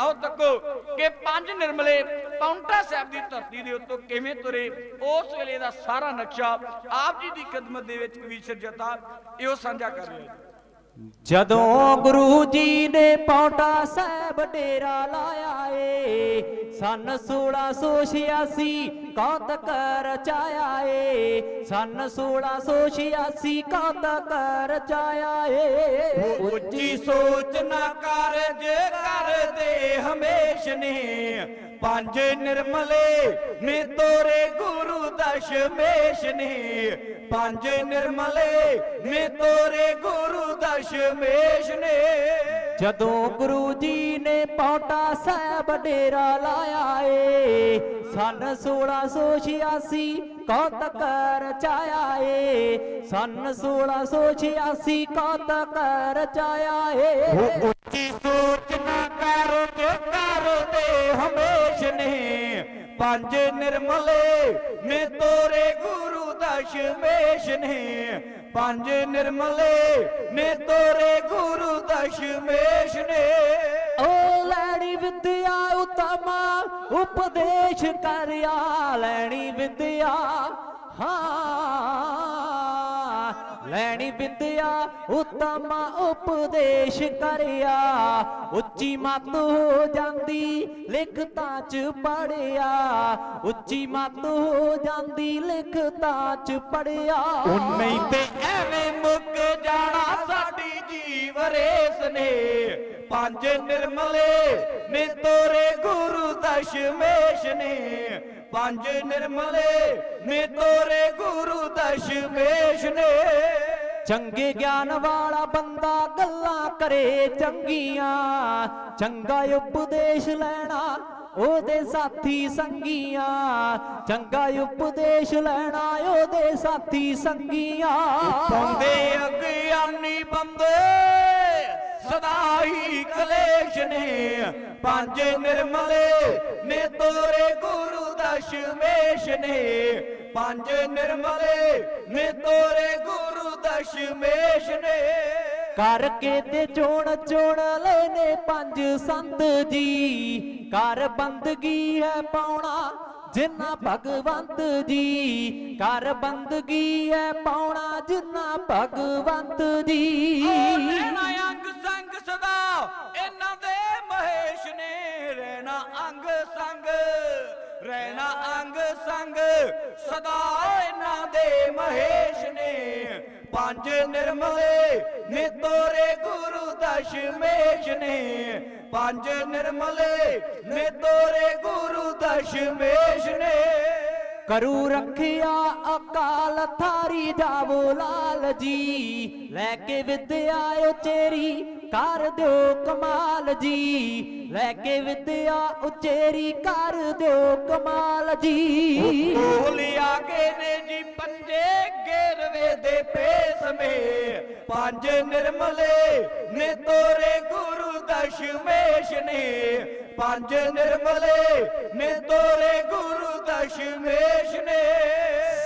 ਆਓ ਤੱਕੋ ਕਿ ਪੰਜ ਨਿਰਮਲੇ ਪੌਂਟਾ ਸਾਹਿਬ ਦੀ ਧਰਤੀ ਦੇ ਉੱਤੋਂ ਕਿਵੇਂ ਤੁਰੇ? ਉਸ ਵੇਲੇ ਦਾ ਸਾਰਾ ਨਕਸ਼ਾ ਆਪ ਜੀ ਦੀ ਖidmat ਦੇ ਵਿੱਚ ਕਵੀਸ਼ਰ ਜਤਾ ਇਹੋ ਸਾਂਝਾ ਕਰ ਰਿਹਾ ਜਦੋਂ ਗੁਰੂ ਜੀ ਨੇ ਪੌਂਟਾ ਸਾਹਿਬ ਡੇਰਾ ਲਾਇਆ ਏ ਸਨ 1686 ਕੌਤਕ ਰਚਾਇਆ ਏ ਸਨ 1686 ਕੌਤਕ ਰਚਾਇਆ ਏ। ਉੱਚੀ ਸੋਚ ਨਾ ਕਰ ਜੇ ਕਰਦੇ ਹਮੇਸ਼ ਨੇ। ਪੰਜ ਨਿਰਮਲੇ ਨੇ ਤੋਰੇ ਗੁਰੂ ਦਸ਼ਮੇਸ਼ ਨੇ। ਪੰਜ ਨਿਰਮਲੇ ਨੇ ਤੋਰੇ ਗੁਰੂ ਦਸ਼ਮੇਸ਼ ਨੇ। ਜਦੋਂ ਗੁਰੂ ਜੀ ਨੇ ਪੌਂਟਾ ਸਾਹਿਬ ਡੇਰਾ ਲਾਇਆ ਏ, ਸਨ 1686 ਕੌਤਕ ਰਚਾਇਆ ਏ। ਸਨ 1686 ਕੌਤਕ ਰਚਾਇਆ ਏ। ਉੱਚੀ ਸੋਚ ਨਾ ਕਰ ਜੇ ਹਮੇਸ਼ ਨੇ ਪੰਜ ਨਿਰਮਲੇ ਨੇ ਤੋਰੇ ਗੁਰੂ ਦਸ਼ਮੇਸ਼ ਨੇ ਪੰਜ ਨਿਰਮਲੇ ਨੇ ਤੋਰੇ ਗੁਰੂ ਦਸ਼ਮੇਸ਼ ਨੇ ਓ ਲੈਣੀ ਵਿਦਿਆ ਉਤਮਾ, ਉਪਦੇਸ਼ ਕਰਿਆ ਲੈਣੀ ਵਿਦਿਆ, ਹਾਂ। ਲੈਣੀ ਵਿਦਿਆ ਉਤਮਾ ਉਪਦੇਸ਼ ਕਰਿਆ। ਉੱਚੀ ਮਤ ਹੋ ਜਾਂਦੀ, ਲਿਖਤਾਂ ਚ ਪੜਿਆ। ਉੱਚੀ ਮਤ ਹੋ ਜਾਂਦੀ, ਲਿਖਤਾਂ ਚ ਪੜਿਆ। ਨਹੀਂ ਤੇ ਐਵੇਂ ਮੁੱਕ ਜਾਣਾ ਸਾਡੀ ਜੀਵ ਰੇਸ ਨੇ। ਪੰਜ ਨਿਰਮਲੇ ਨੇ ਤੋਰੇ ਗੁਰੂ ਦਸ਼ਮੇਸ਼ ਨੇ। ਪੰਜ ਨਿਰਮਲੇ ਨੇ ਤੋਰੇ ਗੁਰੂ ਦਸ਼ਮੇਸ਼ ਨੇ। ਚੰਗੇ ਗਿਆਨ ਵਾਲਾ ਬੰਦਾ ਗੱਲਾਂ ਕਰੇ ਚੰਗੀਆਂ, ਚੰਗਾ ਉਪਦੇਸ਼ ਲੈਣਾ ਉਹਦੇ ਸਾਥੀ ਸੰਗੀਆਂ, ਚੰਗਾ ਉਪਦੇਸ਼ ਲੈਣਾ ਉਹਦੇ ਸਾਥੀ ਸੰਗੀਆਂ। ਪਾਉਂਦੇ ਅਗਿਆਨੀ ਬੰਦੇ ਸਦਾ ਹੀ ਕਲੇਸ਼ ਨੇ। ਪੰਜ ਨਿਰਮਲੇ ਨੇ ਤੋਰੇ ਗੁਰੂ ਦਸ਼ਮੇਸ਼ ਨੇ। ਪੰਜ ਨਿਰਮਲੇ ਨੇ ਤੋਰੇ ਗੁਰੂ ਦਸ਼ਮੇਸ਼ ਨੇ। ਕਰਕੇ ਤੇ ਚੋਣ ਚੋਣ ਲੈਨੇ ਪੰਜ ਸੰਤ ਜੀ। ਕਰ ਬੰਦਗੀ ਹੈ ਪਾਉਣਾ ਜਿੰਨਾ ਭਗਵੰਤ ਜੀ। ਕਰ ਬੰਦਗੀ ਹੈ ਪਾਉਣਾ ਜਿੰਨਾ ਭਗਵੰਤ ਜੀ। ਰਹਿਣਾ ਅੰਗ ਸੰਗ ਸਦਾ ਇਹਨਾਂ ਦੇ ਮਹੇਸ਼ ਨੇ। ਰਹਿਣਾ ਅੰਗ ਸੰਗ ਰਹਿਣਾ ਅੰਗ ਸੰਗ ਸਦਾ ਇਹਨਾਂ ਦੇ ਮਹੇਸ਼ ਨੇ। ਪੰਜ ਨਿਰਮਲੇ ਨੇ ਤੋਰੇ ਗੁਰੂ ਦਸ਼ਮੇਸ਼ ਨੇ। ਪੰਜ ਨਿਰਮਲੇ ਨੇ ਤੋਰੇ ਗੁਰੂ ਦਸ਼ਮੇਸ਼ ਨੇ। ਕਰੂ ਰੱਖਿਆ ਅਕਾਲ ਥਾਰੀ ਜਾਵੋ ਲਾਲ ਜੀ। ਲੈ ਕੇ ਵਿਦਿਆ ਉਚੇਰੀ ਕਰ ਦਿਓ ਕਮਾਲ ਜੀ। ਲੈ ਕੇ ਵਿਦਿਆ ਉਚੇਰੀ ਕਰ ਦਿਓ ਕਮਾਲ ਜੀ। ਲਿਆ ਕੇ ਨੇ ਜੀ ਪੰਜੇ ਗੇਰਵੇ ਦੇ ਪੇਸਮੇ ਪੰਜ ਨਿਰਮਲੇ ਨੇ ਤੋਰੇ ਗੁਰੂ ਦਸ਼ਮੇਸ਼ ਨੇ। ਪੰਜ ਨਿਰਮਲੇ ਨੇ ਤੋਰੇ ਗੁਰੂ ਦਸ਼ਮੇਸ਼ ਨੇ।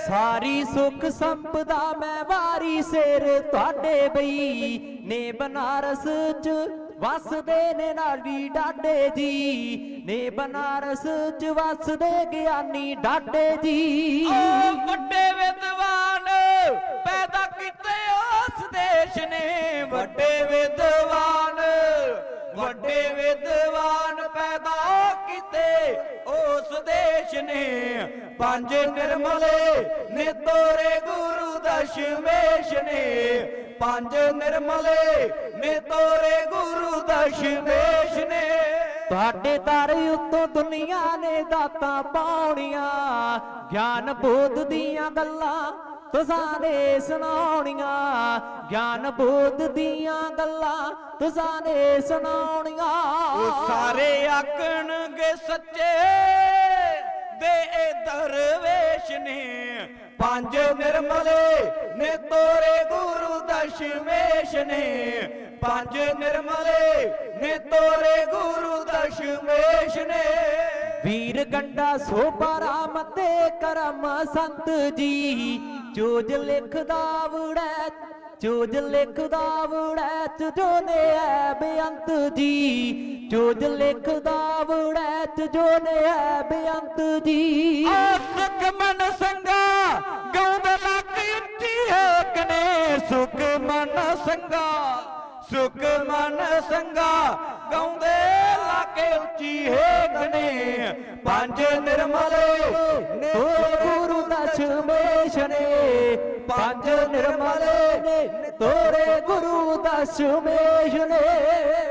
ਸਾਰੀ ਸੁਖ ਸੰਪਦਾ ਮੈਂ ਵਾਰੀ ਸਿਰ ਤੁਹਾਡੇ ਬਈ। ਨੇ ਬਨਾਰਸ ਚ ਵਸਦੇ ਨੇ ਨਾਲੀ ਡਾਡੇ ਜੀ। ਨੇ ਬਨਾਰਸ ਚ ਵਸਦੇ ਗਿਆਨੀ ਡਾਡੇ ਜੀ। ਓ ਵੱਡੇ ਵਿਦਵਾਨ ਪੈਦਾ ਕੀਤੇ ਉਸ ਦੇਸ਼ ਨੇ। ਵੱਡੇ ਵਿਦਵਾਨ ਵੱਡੇ ਵਿਦਵਾਨ ਨੇ ਪੰਜ ਨਿਰਮਲੇ ਨੇ ਤੋਰੇ ਗੁਰੂ ਦਸ਼ਮੇਸ਼ ਨੇ ਪੰਜ ਨਿਰਮਲੇ ਨੇ ਤੋਰੇ ਗੁਰੂ ਦਸ਼ਮੇਸ਼ ਨੇ ਤੁਹਾਡੇ ਦਰ ਉੱਤੋਂ ਦੁਨੀਆ ਨੇ ਦਾਤਾਂ ਪਾਉਣੀਆਂ ਗਿਆਨ ਬੋਧ ਦੀਆਂ ਗੱਲਾਂ ਤੁਸਾਂ ਨੇ ਸੁਣਾਉਣੀਆਂ। ਗਿਆਨ ਬੋਧ ਦੀਆਂ ਗੱਲਾਂ ਤੁਸਾਂ ਨੇ ਸੁਣਾਉਣੀਆਂ। ਉਹ ਸਾਰੇ ਆਕਣਗੇ ਸੱਚੇ। ਦੇ ਇਹ ਦਰਵੇਸ਼ ਨੇ। ਪੰਜ ਨਿਰਮਲੇ ਨੇ ਤੋਰੇ ਗੁਰੂ ਦਸ਼ਮੇਸ਼ ਨੇ। ਪੰਜ ਨਿਰਮਲੇ ਨੇ ਤੋਰੇ ਗੁਰੂ ਦਸ਼ਮੇਸ਼ ਨੇ। ਵੀਰ ਗੰਡਾ ਸੋਭਾ ਰਾਮ ਤੇ ਕਰਮ ਸੰਤ ਜੀ। ਚੋਜ ਲਿਖਦਾ ਵੜੈ ਚੋਜ ਲਿਖਦਾ ਵੜੈ ਚ ਜੋਨੇ ਐ ਬੇਅੰਤ ਜੀ। ਚੋਜ ਲਿਖਦਾ ਵੜੈ ਚ ਜੋਨੇ ਐ ਬੇਅੰਤ ਜੀ। ਆ ਸੁਖ ਮਨ ਸੰਗਾ ਗਾਉਂਦਾ ਲੱਕ ਉੱਚੀ ਹੈ ਕਨੇ ਸੁਖ ਮਨ ਸੰਗਾ ਸੁਖ ਮਨ ਸੰਗਾ ਗਾਉਂਦੇ ਲਾਕੇ ਉੱਚੀ ਹੈ ਕਨੇ ਪੰਜ ਨਿਰਮਲੇ ਤੋਰੇ ਗੁਰੂ ਦਸ਼ਮੇਸ਼ ਨੇ ਪੰਜ ਨਿਰਮਲੇ ਨੇ ਤੋਰੇ ਗੁਰੂ ਦਸ਼ਮੇਸ਼ ਨੇ।